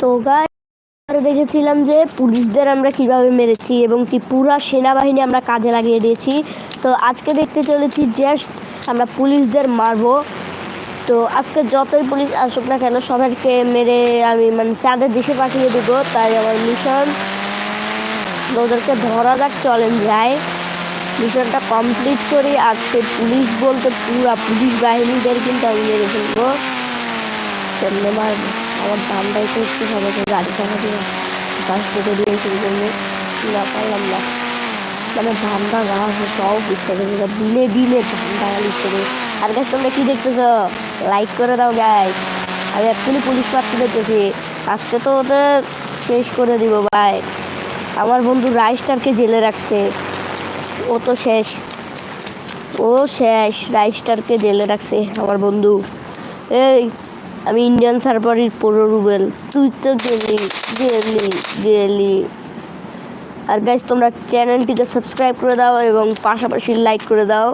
তো গাই দেখেছিলাম যে পুলিশদের আমরা কীভাবে মেরেছি এবং কি পুরা সেনাবাহিনী আমরা কাজে লাগিয়ে দিয়েছি। তো আজকে দেখতে চলেছি জাস্ট আমরা পুলিশদের মারবো। তো আজকে যতই পুলিশ আসুক না কেন, সবাইকে মেরে আমি মানে চাঁদের দেশে পাঠিয়ে দেবো। তাই আমার মিশন ওদেরকে ধরা যাক, চলেন যায় মিশনটা কমপ্লিট করি। আজকে পুলিশ বলতে পুরা পুলিশ বাহিনীদের কিন্তু আমি মেরে ফেলব। মারবো? আমার দামটাই তো একটু সবাইকে গাড়ি চালাতে গাছ থেকে দিয়ে শুরু করব না পারলাম না মানে ধান্দা গাছ, সব লিখতে হবে দিলে দিনে ধান্দা লিখতে হবে আর গাছ তোমরা কি দেখতেছো? লাইক করে দাও গাই আমি এক্ষুনি পুলিশ পাচ্ছি দেখতেছি আজকে তো ওদের শেষ করে দিব ভাই। আমার বন্ধু রাইস্টারকে জেলে রাখছে। ও তো শেষ। ও শেষ, রাইস্টারকে জেলে রাখছে আমার বন্ধু। এই আমি ইন্ডিয়ান সার্ভারের পুরো রুবেল। তুই তো গেলি গেলি গেলি। আর গাইজ তোমরা চ্যানেলটিকে সাবস্ক্রাইব করে দাও এবং পাশাপাশি লাইক করে দাও।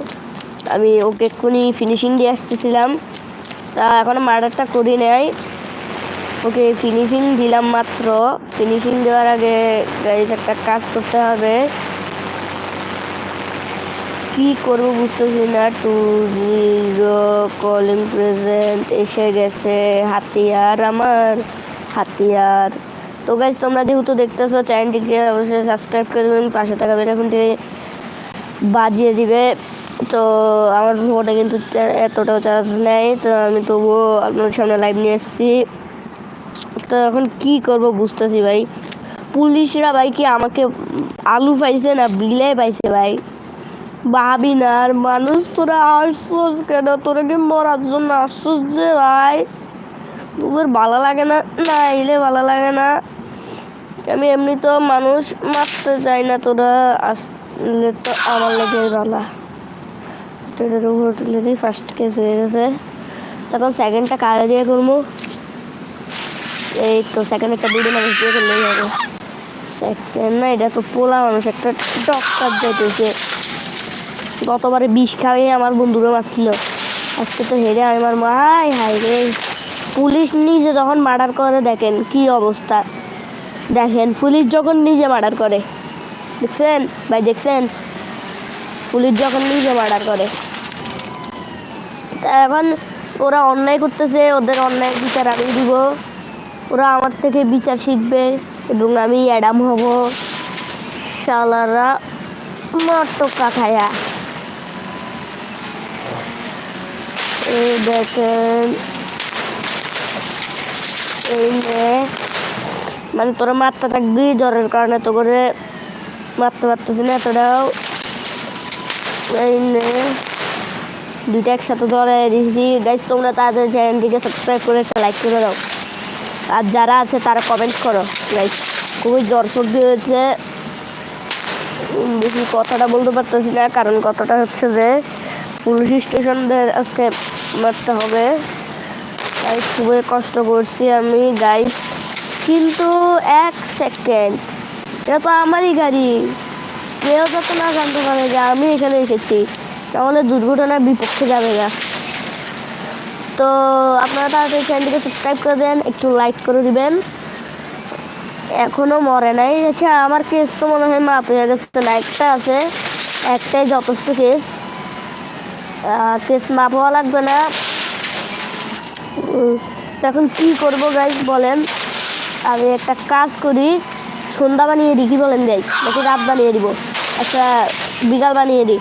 আমি ওকে এক্ষুনি ফিনিশিং দিয়ে আসতেছিলাম। তা এখনও মার্ডারটা করি নাই। ওকে ফিনিশিং দিলাম মাত্র। ফিনিশিং দেওয়ার আগে গাইজ একটা কাজ করতে হবে। কি করব বুঝতেছি না, টু জিরো কলিং প্রেজেন্ট, এসে গেছে হাতিয়ার, আমার হাতিয়ার। তো গাইজ তোমরা যেহেতু দেখতেছো চ্যানেলটিকে অবশ্যই সাবস্ক্রাইব করে দেবেন, পাশে থাকা বেলাফোনটি বাজিয়ে দিবে। তো আমার ফোনটা কিন্তু এতটাও চার্জ নেই, তো আমি তবুও আপনাদের সামনে লাইভ নিয়ে এসেছি। তো এখন কি করব বুঝতেছি ভাই। পুলিশরা ভাই কি আমাকে আলু পাইছে না বিলে পাইছে ভাই? ভাবি না আর মানুষ, তোরা আসছোস কেন? তোরা কি মরার জন্য আসছোস যে ভাই? তোদের ভালো লাগে না? না, এলে ভালো লাগে না। আমি এমনি তো মানুষ মারতে চাই না, তোরা আসলে তো আমার লেগে ভালো। ট্রেনের উপর তুলে দিই ফার্স্ট কেস হয়ে গেছে। তখন সেকেন্ডটা কারে দিয়ে করব? এই তো সেকেন্ড একটা দুটো মানুষ দিয়ে করলেই হবে। সেকেন্ড না, এটা তো পোলা মানুষ, একটা ডক্টর যাইতেছে গতবারে বিষ খাওয়াই আমার বন্ধুরা মারছিল। আজকে তো হেরে আমার মাই হাই রে। পুলিশ নিজে যখন মার্ডার করে, দেখেন কি অবস্থা। দেখেন, পুলিশ যখন নিজে মার্ডার করে। দেখছেন? ভাই, দেখছেন? পুলিশ যখন নিজে মার্ডার করে। তা এখন ওরা অন্যায় করতেছে, ওদের অন্যায় বিচার আমি দিব। ওরা আমার থেকে বিচার শিখবে এবং আমি অ্যাডাম হব। শালারা মটকা খায়া এই দেখেন। এই নে মানে তোরা মারতে থাকবি জ্বরের কারণে, তো করে মারতে পারতেছি না এতটাও। এই দুইটা একসাথে ধরে দিয়েছি। গাইজ তোমরা তাদের চ্যানেলটিকে সাবস্ক্রাইব করে একটা লাইক করে দাও। আর যারা আছে, তারা কমেন্ট করো। গাইজ খুবই জ্বর সর্দি হয়েছে। বেশি কথাটা বলতে পারতেছি না, কারণ কথাটা হচ্ছে যে, পুলিশ স্টেশনদের আজকে মারতে হবে। তাই খুবই কষ্ট করছি আমি গাইস কিন্তু এক সেকেন্ড এটা তো আমারই গাড়ি। কেউ যত না জানতে পারে যে আমি এখানে এসেছি, তাহলে দুর্ঘটনার বিপক্ষে যাবে না। তো আপনারা তাড়াতাড়ি চ্যানেলটিকে সাবস্ক্রাইব করে দেন, একটু লাইক করে দিবেন। এখনও মরে নাই। আচ্ছা আমার কেস তো মনে হয় মাপ হয়ে গেছে একটা আছে। একটাই যথেষ্ট কেস কেস মাপ হওয়া লাগবে না। এখন কি করব গাইজ বলেন। আমি একটা কাজ করি, সন্ধ্যা বানিয়ে দিই, কি বলেন গাইজ নাকি রাত বানিয়ে দিব? আচ্ছা বিকাল বানিয়ে দিই।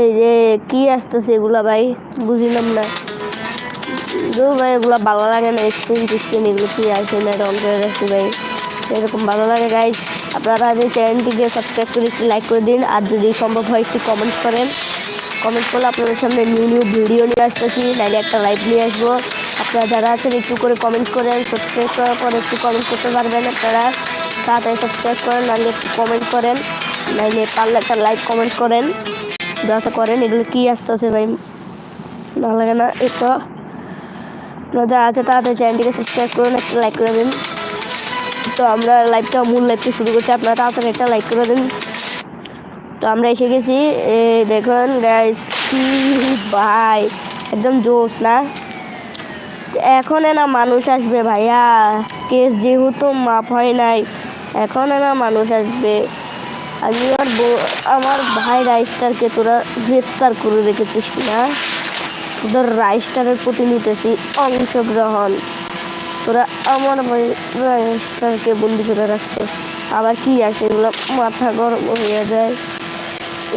এই যে, কি আসতেছে এগুলা ভাই? বুঝলাম না। ভাই, এগুলো ভালো লাগে না স্ক্রিন টিস্ক্রিন এগুলো কি আছে, না অন করে রাখছি ভাই? এরকম ভালো লাগে গাইজ আপনারা যে চ্যানেলটিকে সাবস্ক্রাইব করে একটু লাইক করে দিন, আর যদি সম্ভব হয় একটু কমেন্ট করেন। কমেন্ট করলে আপনাদের সামনে নিউ নিউ ভিডিও নিয়ে আসতেছি নাইলে একটা লাইভ নিয়ে আসব। আপনারা যারা আছেন, একটু করে কমেন্ট করেন সাবস্ক্রাইব করার পর একটু কমেন্ট করতে পারবেন আপনারা। তাড়াতাড়ি সাবস্ক্রাইব করেন, নাহলে একটু কমেন্ট করেন নাইলে পারলে একটা লাইক কমেন্ট করেন। যা করেন এগুলো কী আসতেছে ভাই? ভালো লাগে না? একটু আপনারা যারা আছে তাড়াতাড়ি চ্যানেলটিকে সাবস্ক্রাইব করুন, একটা লাইক করে দিন। তো আমরা লাইভটা মূল লাইভটা শুরু করছি, আপনারা তাড়াতাড়ি একটা লাইক করে দিন। তো আমরা এসে গেছি। দেখুন গাইস কি ভাই, একদম জোশ না? এখন না মানুষ আসবে ভাইয়া কেস যেহেতু মাপ হয় নাই, এখন না মানুষ আসবে। আমি আর আমার ভাই রাইস্টারকে তোরা গ্রেপ্তার করে রেখেছিস না? তোদের রাইস্টারের প্রতি নিতেছি অংশগ্রহণ। তোরা আমার ভাই রাইস্টারকে বন্দি করে রাখছিস। আবার কি আসে? এগুলো মাথা গরম হয়ে যায়।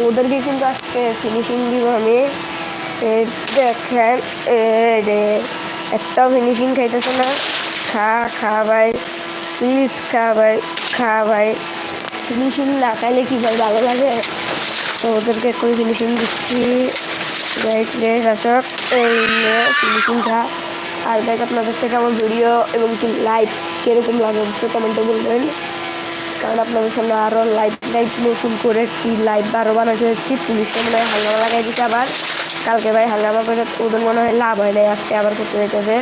ওদেরকে কিন্তু আজকে ফিনিশিং দিব আমি। দেখেন একটাও ফিনিশিং খাইতেছে না। খা খা ভাই প্লিজ খা ভাই খা ভাই। ফিনিশিং না খাইলে কি ভাই ভালো লাগে? তো ওদেরকে করে ফিনিশিং দিচ্ছি। আসক এই ফিনিশিং খা আর দেখ আপনাদের থেকে আমার ভিডিও এবং কি লাইভ কীরকম লাগে অবশ্যই কমেন্টে বলবেন। কারণ আপনাদের সামনে আরও লাইট লাইভ নতুন করে কি লাইভ আরও বানাতে হচ্ছি পুলিশে মনে হয় হাঙ্গামা লাগাই দিচ্ছে আবার। কালকে ভাই হাঙ্গামা করে ওদের মনে হয় লাভ হয় নাই, আজকে আবার করতে যেতেছে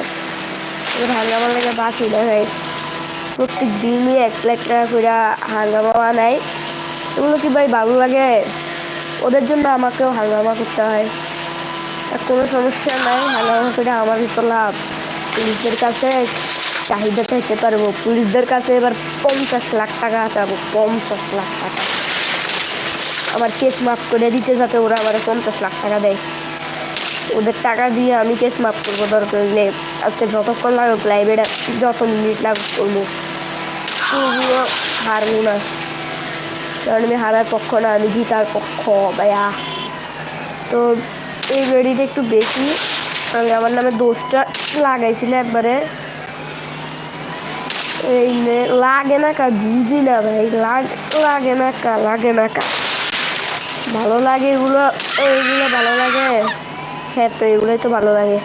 ওদের হাঙ্গামা লেগে বাঁচি না ভাই প্রত্যেক দিনই এক লাখ টাকা করে হাঙ্গামা বানাই এগুলো কি ভাই ভালো লাগে? ওদের জন্য আমাকেও হাঙ্গামা করতে হয়। কোনো সমস্যা নাই, হাঙ্গামা করে আমার তো লাভ। পুলিশদের কাছে চাহিদা চাইতে পারব। পুলিশদের কাছে এবার পঞ্চাশ লাখ টাকা চাবো পঞ্চাশ লাখ টাকা। আমার কেস মাফ করে দিতে যাতে ওরা আমার পঞ্চাশ লাখ টাকা দেয়। ওদের টাকা দিয়ে আমি কেস মাফ করব, দরকার হলে আজকে যতক্ষণ লাগুক লাইভে যত মিনিট লাগুক করব। তবুও হারবো না। কারণ আমি হারার পক্ষ না, আমি জিতার পক্ষ, ভাইয়া। তো এই বেডিটা একটু বেশি। আমি আমার নামে দোষটা লাগাইছিল একবারে। এই লাগে না কা, বুঝি না ভাই, লাগে না কা, লাগে না কা। ভালো লাগে এগুলো, এইগুলো ভালো লাগে। হ্যাঁ তো এগুলোই তো ভালো লাগে।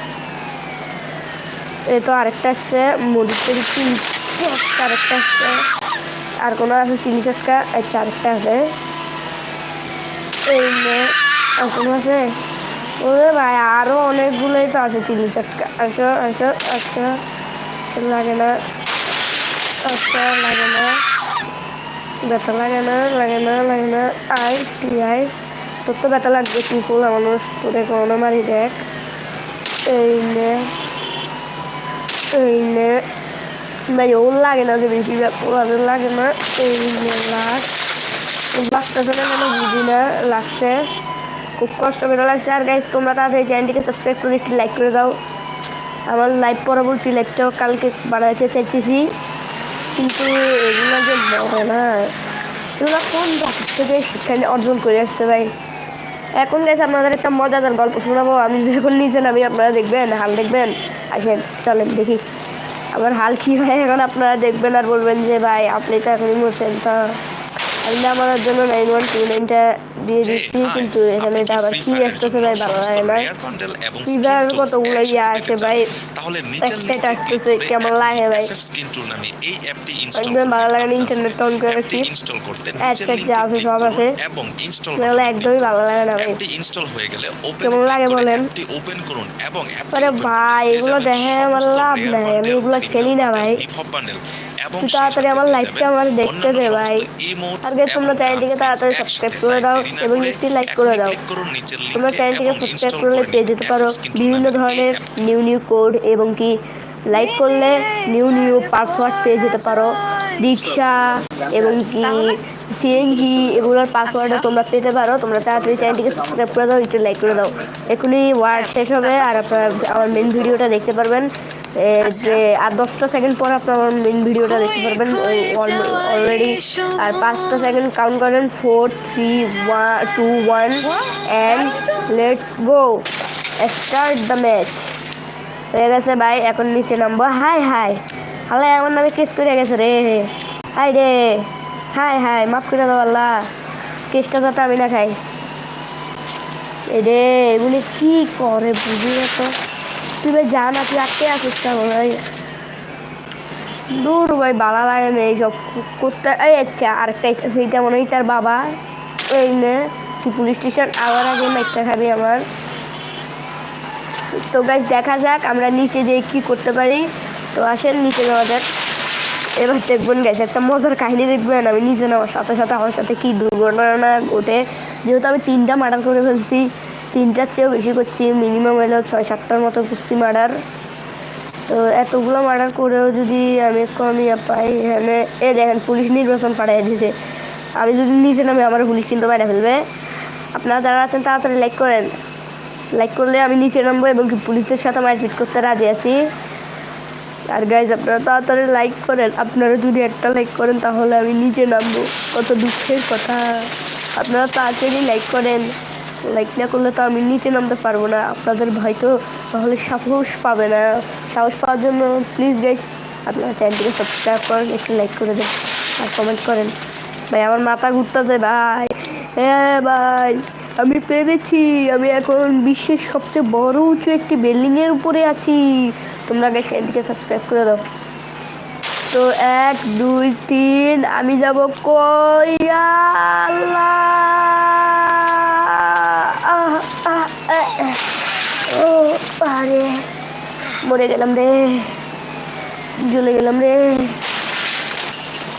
এই তো আরেকটা আসছে মরিচের চিনি চটকা আরেকটা আসছে। আর কোনো আছে চিনি চটকা? আচ্ছা আরেকটা আছে। এই আর কোনো আছে? ওরে ভাই আরও অনেকগুলোই তো আছে চিনি চটকা। আসো আসো আসো। লাগে না। আচ্ছা লাগে না। ব্যথা লাগে না লাগে না লাগে না। আয় তুই আয় তোর তো ব্যথা লাগবে তুই ফুল মানুষ তোরে কোনো মারি দেখ। এই নে। এই নে। ওর লাগে না যে বেশি ওদের লাগে না। এই নে লাগ লাগতেছে না মানে বুঝি না, লাগছে। খুব কষ্ট করে লাগছে। আর গাইজ তোমরা তাড়াতাড়ি চ্যানেলটিকে সাবস্ক্রাইব করে একটি লাইক করে দাও। আমার লাইভ পরবর্তী লাইভটাও কালকে বানাতে চাইতেছি। কিন্তু এগুলো যে মরে না, এগুলো কোন জাতির থেকে শিক্ষা অর্জন করে আসছে ভাই? এখন গেছে আপনাদের একটা মজাদার গল্প শোনাবো। আমি যদি এখন নিচে নামি, আপনারা দেখবেন, হাল দেখবেন। আসেন, চলেন দেখি। আবার হাল কী হয় এখন আপনারা দেখবেন আর বলবেন যে, ভাই, আপনি তো এখনই মরছেন, তা আমি আমার জন্য নাইন ওয়ান টু নাইনটা দিয়ে দিচ্ছি কিন্তু এখানে এটা আবার কি আসতেছে ভাই ভালো লাগে না ফিভার কতগুলো ইয়ে আছে ভাই? একটা আসতেছে কেমন লাগে ভাই? একদম ভালো লাগে না ইন্টারনেট অন করে রাখছি অ্যাডস যে আছে সব আছে। ইনস্টল একদমই ভালো লাগে না ভাই। কেমন লাগে বলেন? আরে ভাই এগুলো দেখে আমার লাভ নাই আমি এগুলো খেলি না ভাই। তুই তাড়াতাড়ি আমার লাইভটা আমার দেখতে দে ভাই। আর guys, তোমরা চ্যানেলটিকে তাড়াতাড়ি সাবস্ক্রাইব করে দাও এবং একটি লাইক করে দাও। তোমরা চ্যানেলটিকে সাবস্ক্রাইব করলে পেয়ে যেতে পারো বিভিন্ন ধরনের নিউ নিউ কোড এবং কি লাইক করলে নিউ নিউ পাসওয়ার্ড পেয়ে যেতে পারো। রিক্সা এবং কি সিএনজি এগুলোর পাসওয়ার্ডও তোমরা পেতে পারো। তোমরা তাড়াতাড়ি চ্যানেলটিকে সাবস্ক্রাইব করে দাও একটু লাইক করে দাও। এখনই ওয়ার্ড শেষ হবে আর আপনারা আমার মেন ভিডিওটা দেখতে পারবেন। যে আর দশটা সেকেন্ড পর আপনার মেন ভিডিওটা দেখতে পারবেন অলরেডি আর পাঁচটা সেকেন্ড কাউন্ট করেন four three one two one and let's go start the match হয়ে গেছে ভাই এখন নিচে নামবো। হাই হাই। হালাই আমার নামে কেস করে গেছে রে। হাই রে। হাই হাই মাফ করে দাও আল্লাহ। কেসটা যাতে আমি না খাই। রে এগুলি কি করে বুঝি না তো? তুই ভাই জান না, তুই আটকে আসিস কেমন ভাই? দূর ভাই ভালো লাগে না এইসব। করতে এই আচ্ছা আরেকটা সেইটা মনে হয় তার বাবা। এই নে, তুই পুলিশ স্টেশন আবার আগে মাইকটা খাবি আমার। তো গাছ দেখা যাক, আমরা নিচে যেয়ে কি করতে পারি। তো আসেন, নিচে যাওয়া যাক। এবার দেখবেন গেছে একটা মজার কাহিনী দেখবেন। আমি নিচে নেওয়ার সাথে সাথে আমার সাথে কি দুর্ঘটনা ঘটে। যেহেতু আমি তিনটা মার্ডার করে ফেলছি তিনটার চেয়েও বেশি করছি মিনিমাম হলো ছয় সাতটার মতো করছি মার্ডার তো এতগুলো মার্ডার করেও যদি আমি কমই পাই, এখানে, এ দেখেন, পুলিশ নির্বাচন পাঠিয়ে দিয়েছে। আমি যদি নিচে নামে আমার পুলিশ কিন্তু বাইরে ফেলবে। আপনারা যারা আছেন, তাড়াতাড়ি লাইক করেন। লাইক করলে আমি নিচে নামবো এবং পুলিশদের সাথে মারপিট করতে রাজি আছি। আর গাইজ আপনারা তাড়াতাড়ি লাইক করেন। আপনারা যদি একটা লাইক করেন, তাহলে আমি নিচে নামবো। কত দুঃখের কথা। আপনারা তাড়াতাড়ি লাইক করেন। লাইক না করলে তো আমি নিচে নামতে পারব না। আপনাদের ভাই তো, তাহলে সাহস পাবে না। সাহস পাওয়ার জন্য প্লিজ গাইজ আপনারা চ্যানেলটিকে সাবস্ক্রাইব করেন, একটু লাইক করে দেন আর কমেন্ট করেন। ভাই, আমার মাথা ঘুরতেছে, ভাই। হ্যাঁ ভাই, আমি পেরেছি। আমি এখন বিশ্বের সবচেয়ে বড় উঁচু একটি বিল্ডিংয়ের উপরে আছি। তোমরা আগে চ্যানেলটিকে সাবস্ক্রাইব করে দাও। তো এক, দুই, তিন, আমি যাব কই? আরে মরে গেলাম রে। জ্বলে গেলাম রে।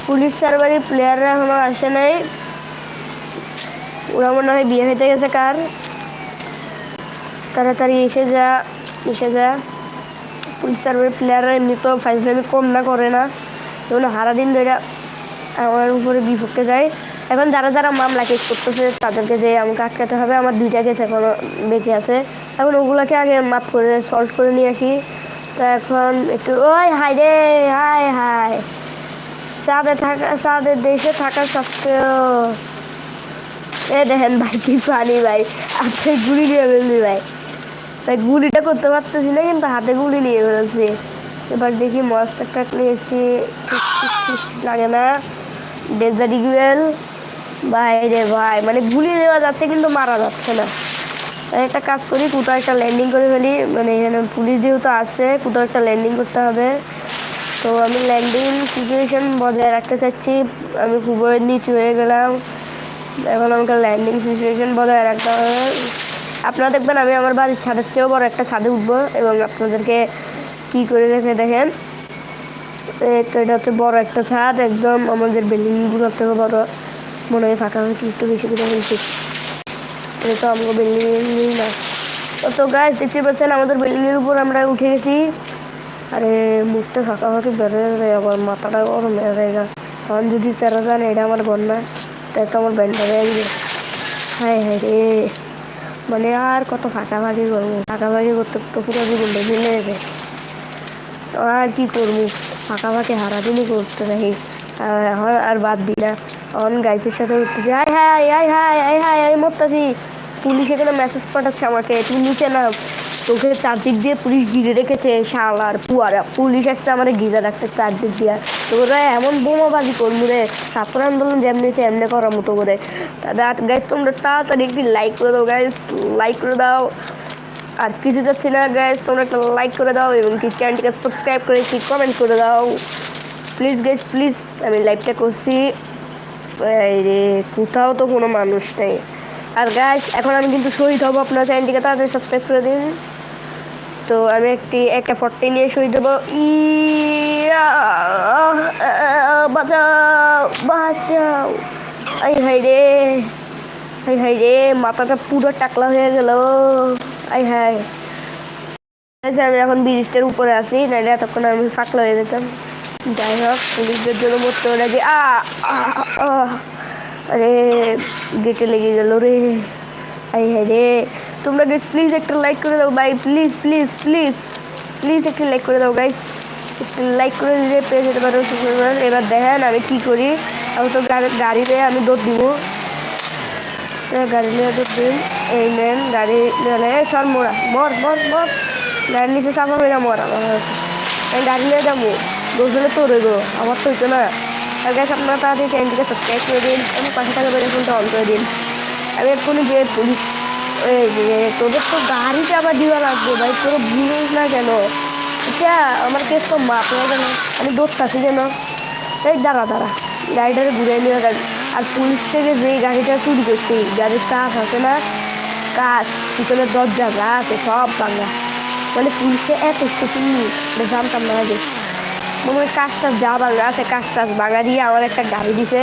পুলিশ সার্ভারের প্লেয়াররা এখনও আসে নাই। ওরা মনে হয় বিয়ে হইতে গেছে কার। তাড়াতাড়ি এসে যা এসে যা। পুলিশ সার্ভের প্লেয়াররা এমনি তো ফাইজলামি কম না, করে না। যেমন সারাদিন ধরে আমার উপরে বিপক্ষে যায়। এখন যারা যারা মামলা কেস করতেছে, তাদেরকে যে আমাকে আটকাতে হবে, আমার দুইটা কেস এখন বেঁচে আছে। এখন ওগুলোকে আগে মাপ করে সলভ করে নিয়ে আসি। তো এখন একটু, ওই হাই রে হাই হাই চাঁদে থাকা চাঁদের দেশে থাকা সত্ত্বেও। এ দেখেন ভাই, কি পানি ভাই। আপনি গুলি নিয়ে ফেলছি ভাই। তাই গুলিটা করতে পারতেছি না, কিন্তু হাতে গুলি নিয়ে ফেলছি। এবার দেখি মস্ত একটা নিয়েছি লাগে না। ডেজার্ট ইগুয়েল ভাই রে ভাই মানে গুলি নেওয়া যাচ্ছে কিন্তু মারা যাচ্ছে না। একটা কাজ করি, কোথাও একটা ল্যান্ডিং করে ফেলি মানে এখানে পুলিশ যেহেতু আছে, কোথাও একটা ল্যান্ডিং করতে হবে। তো আমি ল্যান্ডিং সিচুয়েশন বজায় রাখতে চাচ্ছি, আমি খুবই নিচু হয়ে গেলাম। এখন আমাকে ল্যান্ডিং সিচুয়েশন বজায় রাখতে হবে। আপনারা দেখবেন, আমি আমার বাড়ির ছাদের চেয়েও বড় একটা ছাদে উঠবো এবং আপনাদেরকে কি করে দেখে দেখেন। তো, এটা হচ্ছে বড় একটা ছাদ, একদম আমাদের বিল্ডিংগুলোর থেকে বড়। মনে হয় ফাঁকা ফাঁকি একটু বেশি করে হয়েছে। তো আমাকে বিল্ডিং না। তো গাছ দেখতে পাচ্ছেন আমাদের বিল্ডিংয়ের উপর আমরা উঠে গেছি। আরে, মুখটা ফাঁকা ফাঁকি বেরোয় যায় আবার মাথাটা গরম হয়ে যায় গা। এখন যদি চারা যান এটা আমার ঘর না তাই তো আমার ব্যান্ড হয়ে হায় হায় রে। মানে আর কত ফাঁকাফাঁকি করব? ফাঁকা ফাঁকাফাঁকি করতে তো পুরো জীবনটা মিলে যাবে। আর কি করব? ফাঁকাফাঁকি হারাদিনই করতে থাকি আর আর বাদ দিই না। এখন গাইসের সাথে উঠতেছি হাই হাই হাই হাই হাই হাই হাই মরতাছি পুলিশ এখানে মেসেজ পাঠাচ্ছে আমাকে। তুই নিচে না তোকে চারদিক দিয়ে পুলিশ ঘিরে রেখেছে শালার পুয়ারা। পুলিশ আসছে আমাদের ঘিরে রাখতে চারদিক দিয়ে। তোরা এমন বোমাবাজি করব রে। ছাত্র আন্দোলন যেমনি এমনি করার মতো করে। তাদের গাইস তোমরা তাড়াতাড়ি একটি লাইক করে দাও গাইস লাইক করে দাও। আর কিছু যাচ্ছে না গাইস তোমরা একটা লাইক করে দাও এবং কি চ্যানেলটিকে সাবস্ক্রাইব করে একটি কমেন্ট করে দাও। প্লিজ গাইস প্লিজ আমি লাইভটা করছি। কোথাও তো কোনো মানুষ নেই। আর গাছ এখন আমি কিন্তু শহীদ হব আপনার চ্যানেলটিকে, তাড়াতাড়ি সাবস্ক্রাইব করে দিন। তো আমি একটি একটা ফর্টি নিয়ে শহীদ হব। ইয়া বাঁচাও বাঁচাও। আই হাই রে হাই হাই রে, মাথাটা পুরো টাকলা হয়ে গেল। আই হাই আমি এখন ব্রিজটার উপরে আছি নাহলে এতক্ষণ আমি ফাঁকলা হয়ে যেতাম। যাই হোক, পুলিশদের জন্য মরতে যে, আ আরে গেটে লেগে গেল রে। আই হাই রে। তোমরা গাইস প্লিজ একটা লাইক করে দাও, ভাই। প্লিজ প্লিজ প্লিজ প্লিজ একটা লাইক করে দাও গাইস একটু লাইক করে দিলে পেয়ে যেতে পারো এবার দেখেন আমি কি করি। আমি তো গাড়ি গাড়িতে আমি দৌড় দিব। তো গাড়ি নিয়ে দৌড় দিন এই নেন গাড়ি নিয়ে সর মোড়া মর মর মর। গাড়ির নিচে চাপা হয়ে মর। আমার আমি গাড়ি নিয়ে যাব। দোষলে তো রইব আমার তো হইতো না আর গাছ আপনারা তাড়াতাড়ি চ্যানেলটিকে সাবস্ক্রাইব করে দিন এবং পাশে থাকা বেল ফোনটা অন করে দিন। আমি এক্ষুনি যে পুলিশ যে তোদের তো গাড়িটা আবার দেওয়া লাগবে ভাই, তোর ভুলিস না কেন? আচ্ছা আমার কেস তো মাপ হয়ে গেল, আমি দৌড়তাছি কেন এই দাঁড়া দাঁড়া, গাড়িটাকে ঘুরে নিয়ে যাবে আর পুলিশ থেকে যে গাড়িটা চুরি করছে, গাড়ির কাজ আছে না? কাজ পিছনে দরজা যা আছে সব ভাঙা। মানে পুলিশে এত কিছু জানতাম না আগে। মনে হয় কাজ টাজ যা ভাঙা আছে, কাজ টাজ দিয়ে আমার একটা গাড়ি দিছে।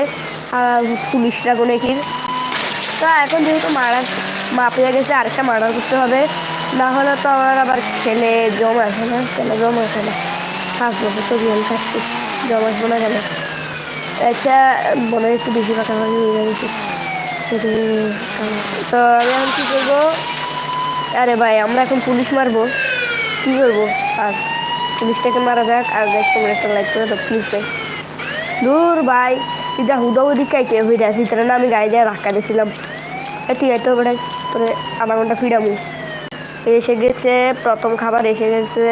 পুলিশরা কোনো কি তো এখন যেহেতু মারার মাপ হয়ে গেছে, আরেকটা মার্ডার করতে হবে। না হলে তো আমার আবার খেলে জম আসে না কেন জম আসে না। পাঁচ বছর তো গেম খাচ্ছি জম আসব না কেন? আচ্ছা মনে একটু বেশি কথা বলি গেছে তো আমি এখন কী করব? আরে ভাই, আমরা এখন পুলিশ মারবো। কী করব? আর পুলিশটাকে মারা যাক আর গ্যাস তোমরা একটা লাইক করে দাও প্লিজ ভাই। দূর ভাই ইদা হুদা হুদি কে হয়ে আসি না আমি গাড়ি দিয়ে ধাক্কা দিয়েছিলাম। তুই এত বেড়ে তোরে আধা ঘণ্টা ফিরামু এসে গেছে, প্রথম খাবার এসে গেছে।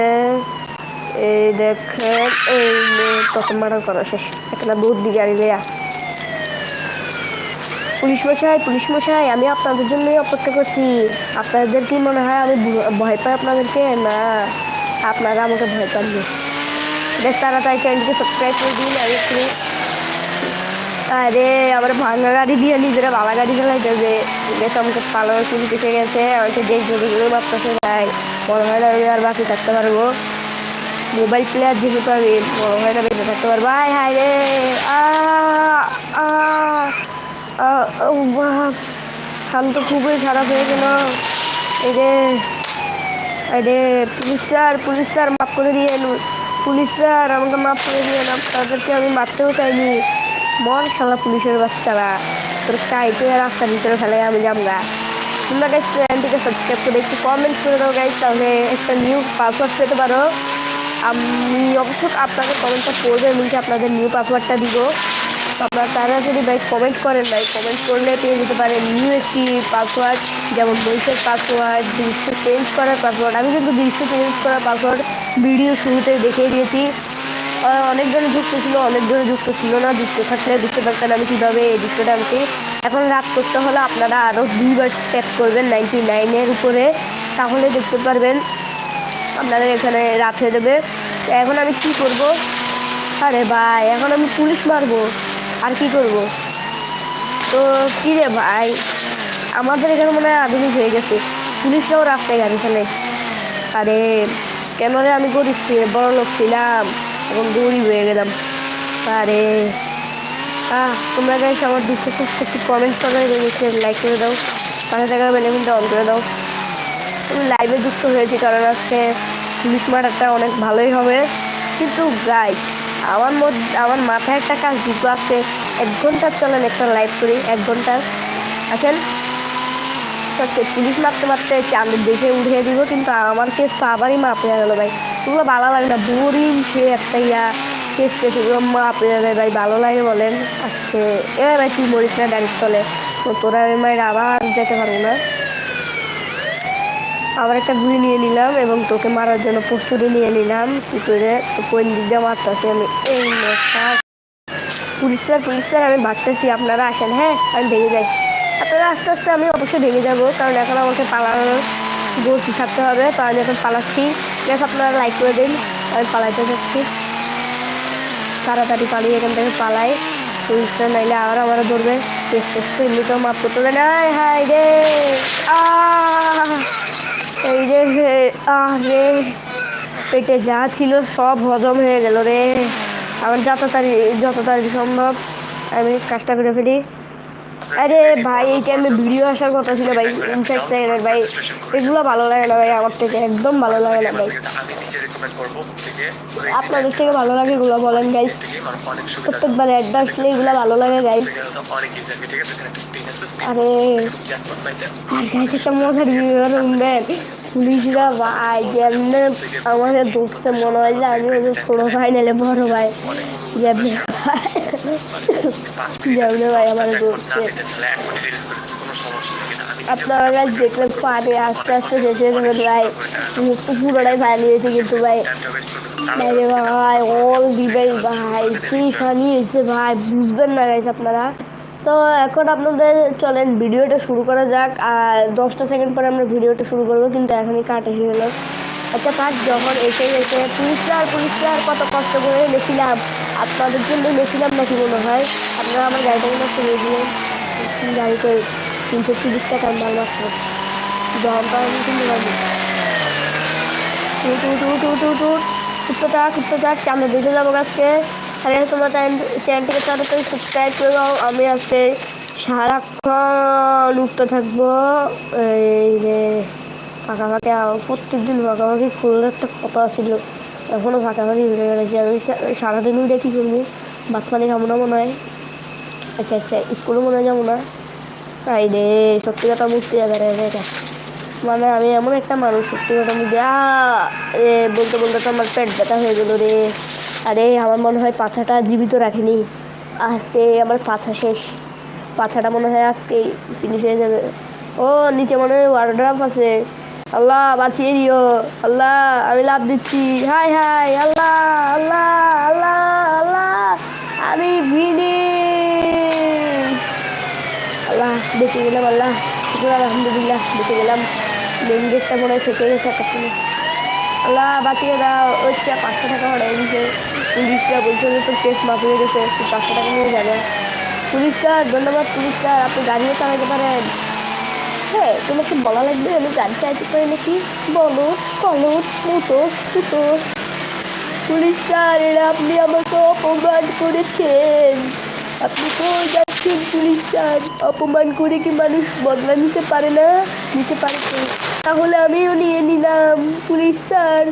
এই দেখেন এই প্রথম মার্ডার করা শেষ। একটা দুধ দিকে গাড়ি লিয়া পুলিশ মশাই পুলিশ মশাই, আমি আপনাদের জন্যই অপেক্ষা করছি। আপনাদের কি মনে হয় আমি ভয় পাই আপনাদেরকে? না। আপনারা আমাকে ভয় পাননি দেখ তাড়াতাড়ি চ্যানেলকে সাবস্ক্রাইব করে দিন, আর একটু আরে, আমার ভাঙা গাড়ি দিয়ে নিজেরা ভালো গাড়ি চালাইতে হবে। গেছে আমাকে পালানো শুরু এসে গেছে। আমাকে যে জোরে মাপতেছে ভাই হয় না আমি আর বাকি থাকতে পারব। মোবাইল প্লেয়ার যেহেতু আমি হয় না বেঁচে থাকতে পারব। হাই হাই রে! আ তো খুবই খারাপ হয়ে গেল। এই রে আরে পুলিশ স্যার পুলিশ স্যার মাফ করে দিয়েন পুলিশ স্যার আমাকে মাফ করে দিয়েন আপনাদেরকে আমি মারতেও চাইনি। মর শালা পুলিশের বাচ্চারা, তোর কাইতে রাস্তার ভিতরে ফেলে আমি যামগা। তোমরা গাইজ চ্যানেলটিকে সাবস্ক্রাইব করে একটু কমেন্ট করে দাও গাইজ তাহলে একটা নিউ পাসওয়ার্ড পেতে পারো। আমি অবশ্য আপনাদের কমেন্টটা পড়বে, এমনকি আপনাদের নিউ পাসওয়ার্ডটা দিব। আপনারা তারা যদি ভাই কমেন্ট করেন ভাই কমেন্ট করলে পেয়ে যেতে পারেন নিউ একটি পাসওয়ার্ড যেমন বইসের পাসওয়ার্ড দৃশ্য চেঞ্জ করার পাসওয়ার্ড আমি কিন্তু দৃশ্য চেঞ্জ করার পাসওয়ার্ড ভিডিও শুরুতে দেখিয়ে দিয়েছি। অনেকজনে যুক্ত ছিল অনেকজনে যুক্ত ছিল না। যুক্ত থাকলে বুঝতে পারতেন আমি কীভাবে এই দৃশ্যটা আনছি। এখন রাত করতে হলে আপনারা আরও দুইবার ট্যাপ করবেন নাইনটি নাইনের উপরে, তাহলে দেখতে পারবেন আপনাদের এখানে রাত হয়ে এখন আমি কি করব? আরে ভাই, এখন আমি পুলিশ মারবো। আর কি করব? তো কী রে ভাই? আমাদের এখানে মনে হয় আধুনিক হয়ে গেছে। পুলিশরাও রাস্তায় গাড়ি চালে আরে কেন রে আমি গরিব ছিলাম বড় লোক ছিলাম, এখন গরিব হয়ে গেলাম। আরে, আহ, তোমরা গাইস আমার দুঃখ কষ্ট একটু কমেন্ট করে দেখে লাইক করে দাও। পাশে থাকা বেনিফিটটা অন করে দাও। আমি লাইভে যুক্ত হয়েছি, কারণ আজকে পুলিশ মারাটা অনেক ভালোই হবে। কিন্তু গাইস আমার মধ্যে আমার মাথায় একটা কাজ ঢুকো আছে। এক ঘণ্টার চলেন একটা লাইভ করি, এক ঘণ্টার আসেন। আজকে পুলিশ মারতে মারতে চাঁদের দেশে উঠিয়ে দিব, কিন্তু আমার কেস তো আবারই মাপ হয়ে গেলো ভাই। ওগুলো ভালো লাগে না, বোরিং সে একটা ইয়া কেস কেস ওগুলো মাপ হয়ে যায় ভাই, ভালো লাগে বলেন। আজকে এ ভাই, তুই মরিস না ডাইরেক্ট চলে। তোরা মায়ের আবার যেতে পারব না। আবার একটা গুলি নিয়ে নিলাম এবং তোকে মারার জন্য প্রস্তুতি নিয়ে নিলাম। কি করে? তো কোন দিক দিয়ে মারতেছি আমি? এই পুলিশ স্যার পুলিশ স্যার, আমি ভাবতেছি আপনারা আসেন হ্যাঁ? আমি ভেঙে যাই। আপনারা আস্তে আস্তে আমি অবশ্যই ভেঙে যাব, কারণ এখন আমাকে পালানোর গতি থাকতে হবে। তো আমি এখন পালাচ্ছি। প্লাস আপনারা লাইক করে দিন। আমি পালাইতে যাচ্ছি। তাড়াতাড়ি পালিয়ে এখান থেকে পালাই। পুলিশরা নাইলে আবার আমার ধরবে। টেস্ট টেস্ট তো এমনিতেও মাপ করতে হবে না। হাই রে! আহ! এই রে আরে পেটে যা ছিল, সব হজম হয়ে গেল রে। আমার যত তাড়াতাড়ি যত তাড়াতাড়ি সম্ভব, আমি কাজটা করে ফেলি। আরে ভাই, এই টাইমে ভিডিও আসার কথা ছিল ভাই ইনফ্যাক্ট সেকেন্ডের ভাই। এগুলো ভালো লাগে না ভাই, আমার থেকে একদম ভালো লাগে না ভাই। আপনাদের থেকে ভালো লাগে এগুলো বলেন গাইস প্রত্যেকবার অ্যাড আসলে এগুলো ভালো লাগে আছে আরে, আর গাইস একটা মজার ভিডিও শুনবেন পুলিশরা ভাই, যেমনি আমাদের দোষে মনে হয় যে আমি ওদের ছোটো ভাই নাহলে বড় ভাই। যেমনি যেমনি ভাই আমাদের দোষে। আপনারা দেখলে পারে আস্তে আস্তে শেষ হয়ে যাবে ভাই পুরোটাই ফানি হয়েছে কিন্তু ভাই। ভাই অল দিবেই ভাই। কি ফানি হয়েছে ভাই, বুঝবেন না গাইস আপনারা। তো এখন আপনাদের চলেন, ভিডিওটা শুরু করা যাক। আর দশটা সেকেন্ড পরে আমরা ভিডিওটা শুরু করব, কিন্তু এখনই কাট এসে গেল। আচ্ছা কাজ যখন এসে গেছে পুলিশরা আর পুলিশরা কত কষ্ট করে এনেছিলাম। আপনাদের জন্য এনেছিলাম নাকি মনে হয়? আপনারা আমার গাড়িটা কিন্তু ফিরিয়ে দিলেন গাড়ি করে তিনশো তিরিশ টাকা মাল মাত্র যখন তো কিন্তু পারব উঠ উঠ উঠ উঠ উঠ উঠ। কুত্তো থাক কুত্তো থাক, আমরা দেখে যাব আজকে। আরে তোমরা চ্যানেলটিকে তাড়াতাড়ি সাবস্ক্রাইব করে দাও। আমি আজকে সারাক্ষণ উঠতে থাকব। এই রে ফাঁকাফাঁকি প্রত্যেক দিন ফাঁকাফাঁকি খোলার একটা কথা ছিল। এখনও ফাঁকাফাঁকি ঘুরে বেড়াচ্ছি আমি সারাদিন উঠে কী করব? ভাত পানি খাব না মনে হয়? আচ্ছা আচ্ছা স্কুলে মনে হয় যাব না? এই রে, সত্যি কথা মুক্তি যাবে রে। মানে আমি এমন একটা মানুষ, সত্যি কথা মুক্তি বলতে বলতে তো আমার পেট ব্যথা হয়ে গেলো রে। আরে, আমার মনে হয় পাছাটা জীবিত রাখিনি। রে আমার পাছা শেষ। পাছাটা মনে হয় আজকেই ফিনিশ হয়ে যাবে। ও, নিচে মনে হয় ওয়ার্ড্রাফ আছে। আল্লাহ, বাঁচিয়ে দিও। আল্লাহ, আমি লাভ দিচ্ছি। হাই হাই, আল্লাহ আল্লাহ আল্লাহ আল্লাহ, আমি ফিনিশ আল্লাহ, বেঁচে গেলাম, আল্লাহ। আলহামদুলিল্লাহ, বেঁচে গেলাম। মেন গেটটা মনে হয় ফেটে গেছে এতক্ষণে আল্লাহ, বাঁচিয়ে দাও। হচ্ছে পাঁচশো টাকা হয়ে গেছে পুলিশরা বলছে যে, তোর কেস মাফ হয়ে গেছে, তুই পাঁচশো টাকা নিয়ে যাবে। পুলিশ স্যার ধন্যবাদ পুলিশ স্যার আপনি গাড়িও চালাতে পারেন। হ্যাঁ তোমাকে বলা লাগবে, আমি গাড়ি চাইতে পারি নাকি? বলো কলট মুটোস ফুটোস পুলিশ স্যার এরা আপনি আমাকে অপমান করেছেন। আপনি তো যাচ্ছেন পুলিশ স্যার অপমান করে কি মানুষ বদলা নিতে পারে না? নিতে পারে তাহলে আমিও নিয়ে নিলাম। পুলিশ স্যার,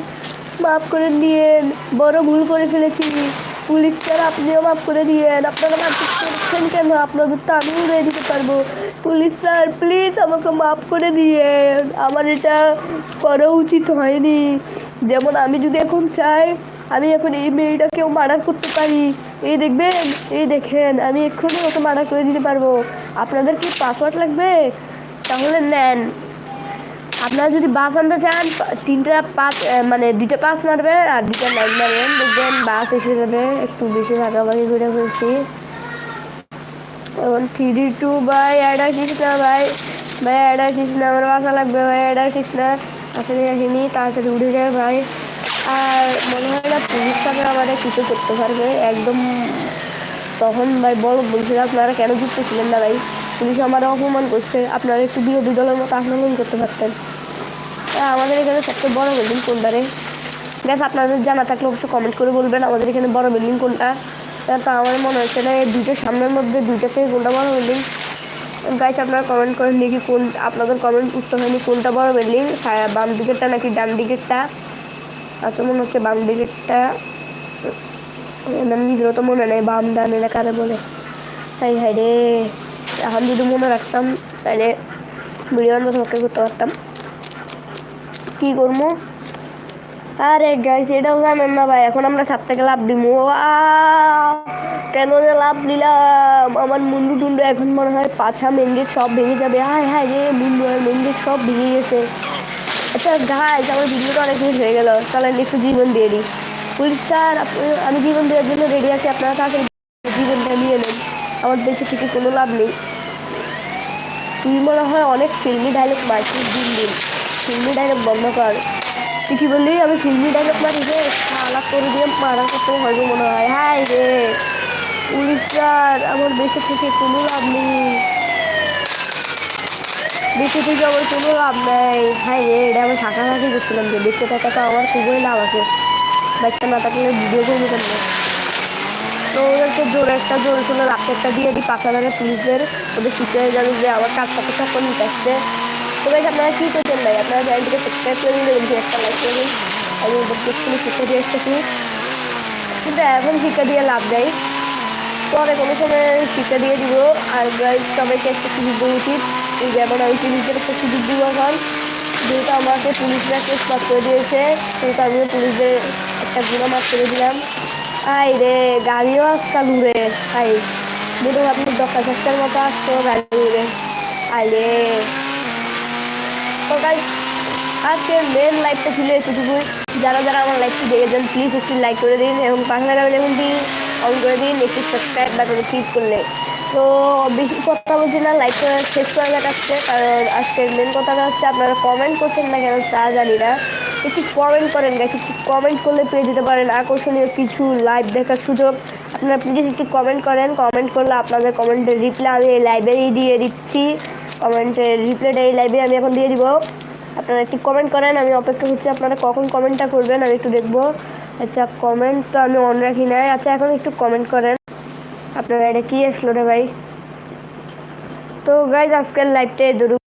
মাফ করে দিয়েন। বড় ভুল করে ফেলেছি। পুলিশ স্যার, আপনিও মাফ করে দিয়েন। আপনারা মাফ করছেন কেন? আপনাদের তো আমিও উড়িয়ে দিতে পারব। পুলিশ স্যার, প্লিজ আমাকে মাফ করে দিয়েন। আমার এটা করা উচিত হয়নি। যেমন আমি যদি এখন চাই আমি এখন এই মেয়েটাকেও মার্ডার করতে পারি। এই দেখবেন, এই দেখেন, আমি এক্ষুনি ওকে মার্ডার করে দিতে পারব। আপনাদের কি পাসওয়ার্ড লাগবে? তাহলে নেন। আপনারা যদি বাস আনতে চান, তিনটা পাঁচ মানে দুইটা পাস মারবেন আর দুইটা লাইন মারবেন। দেখবেন বাস এসে যাবে। একটু বেশি ভাগাভাগি করে ফেলছি এখন থ্রি টু বাই অ্যাড আসিস না, ভাই। ভাই অ্যাড না, আমার বাসা লাগবে, ভাই অ্যাড আসিস না। আসলে আসিনি, তাড়াতাড়ি উঠে যায় ভাই। আর মনে হয় না পুলিশ তাকে আমাদের কিছু করতে পারবে। একদম তখন ভাই বল, বলছিল আপনারা কেন যুক্ত ছিলেন না ভাই? পুলিশ আমার অপমান করছে। আপনারা একটু বিরোধী দলের মতো আন্দোলন করতে পারতেন। আমাদের এখানে সবচেয়ে বড় বিল্ডিং কোনটা রে? গ্যাস আপনাদের জানা থাকলে অবশ্যই কমেন্ট করে বলবেন, আমাদের এখানে বড় বিল্ডিং কোনটা? তা আমার মনে হচ্ছে না, এই দুইটার সামনের মধ্যে দুইটা থেকে কোনটা বড় বিল্ডিং গাইস আপনারা কমেন্ট করেন দেখি কোন, আপনাদের কমেন্ট উত্তর হয়নি কোনটা বড় বিল্ডিং বাম দিকেরটা নাকি ডান দিকেরটা? আচ্ছা মনে হচ্ছে বাম দিকেরটা আমার নিজেরও তো মনে নেই বাম ডান এরা কারে বলে। হাই হাই রে, এখন যদি মনে রাখতাম, তাহলে ভিডিও অন্তত পক্ষে করতে পারতাম। কি করব আরে গাইস এটাও জানেন না ভাই, এখন আমরা সাত থেকে লাভ দিব কেন যে লাভ দিলাম? আমার মুন্ডু টুন্ডু এখন মনে হয় পাছা মেনগেট সব ভেঙে যাবে। হায় হায় রে, মুন্ডু আর মেনগেট সব ভেঙে গেছে। আচ্ছা গাইস আমার ভিডিওটা অনেক মিনিট হয়ে গেল। আমি একটু জীবন দিয়ে দিই। পুলিশ স্যার আমি জীবন দেওয়ার জন্য রেডি আছি। আপনারা তাড়াতাড়ি জীবনটা নিয়ে নেন। আমার বেঁচে থেকে কোনো লাভ নেই। তুই মনে হয় অনেক ফিল্মি ডায়লগ মারছিস দিন দিন। ফিল্মি ডায়লগ বন্ধ কর। তুই কি বললি? আমি ফিল্মি ডায়লগ মারি রে। শালা করে দিয়ে মারা করতে হবে মনে হয়। হ্যাঁ রে। পুলিশ স্যার, আমার বেঁচে থেকে কোনো লাভ নেই। বেঁচে থেকে আমার কোনো লাভ নেই। হাই রে এটা আমি ফাঁকা ফাঁকি করছিলাম যে বেঁচে থাকা তো আমার খুবই লাভ আছে। বাচ্চা না থাকলে ভিডিও করব কেন? তো ওদেরকে জোরে একটা জোরে শুনে রাত্রেরটা দিয়ে দিই পাশাপাশি পুলিশদের ওদের শিখতে হয়ে যাবে যে আমার কাজটা কোথাও করে নিতে আসছে। তো ভাই আপনারা কী করছেন ভাই? আপনারা চ্যানেলটিকে সাবস্ক্রাইব করে দিন একটা লাইক করে আমি ওদেরকে একটু শিক্ষা দিয়ে আসতেছি। কিন্তু এখন শিক্ষা দিয়ে লাভ নেই। পরে কোনো সময় শিক্ষা দিয়ে দিব। আর সবাইকে একটা সুযোগ উচিত। যেমন আমি পুলিশদের একটা সুযোগ দিব এখন। যেহেতু আমাকে পুলিশরা কেস মাফ করে দিয়েছে সেহেতু আমিও পুলিশদের একটা গুণা মাফ করে দিলাম। আই রে, গাড়িও আজকাল উড়ে। আই দেখুন আপনি দশটা চারটার মতো আসতো গাড়ি উড়ে। আই রে। তো গাইস আজকে মেন লাইফটা ছিল এতটুকুই। যারা যারা আমার লাইভটি দেখেছেন প্লিজ একটু লাইক করে দিন এবং পাশে লাগা বেলুনটি অন করে দিন। একটু সাবস্ক্রাইব বাটনে ক্লিক করলে তো বেশি কথা বলছি না লাইভটা শেষ করে দেখাচ্ছে। কারণ আজকের মেন কথাটা হচ্ছে আপনারা কমেন্ট করছেন না কেন তা জানি না। একটু কমেন্ট করেন গেছে একটু কমেন্ট করলে পেয়ে যেতে পারেন। আকর্ষণীয় কিছু লাইভ দেখার সুযোগ। আপনারা প্লিজ একটু কমেন্ট করেন। কমেন্ট করলে আপনাদের কমেন্টের রিপ্লাই আমি এই লাইব্রেরি দিয়ে দিচ্ছি। কমেন্টের রিপ্লাইটা এই লাইভে আমি এখন দিয়ে দিব। আপনারা একটু কমেন্ট করেন। আমি অপেক্ষা করছি আপনারা কখন কমেন্টটা করবেন, আমি একটু দেখব। আচ্ছা কমেন্ট তো আমি অন রাখি নাই। আচ্ছা এখন একটু কমেন্ট করেন। আপনারা এটা কি আসলো রে ভাই তো গাইজ আজকের লাইভটা ধরুন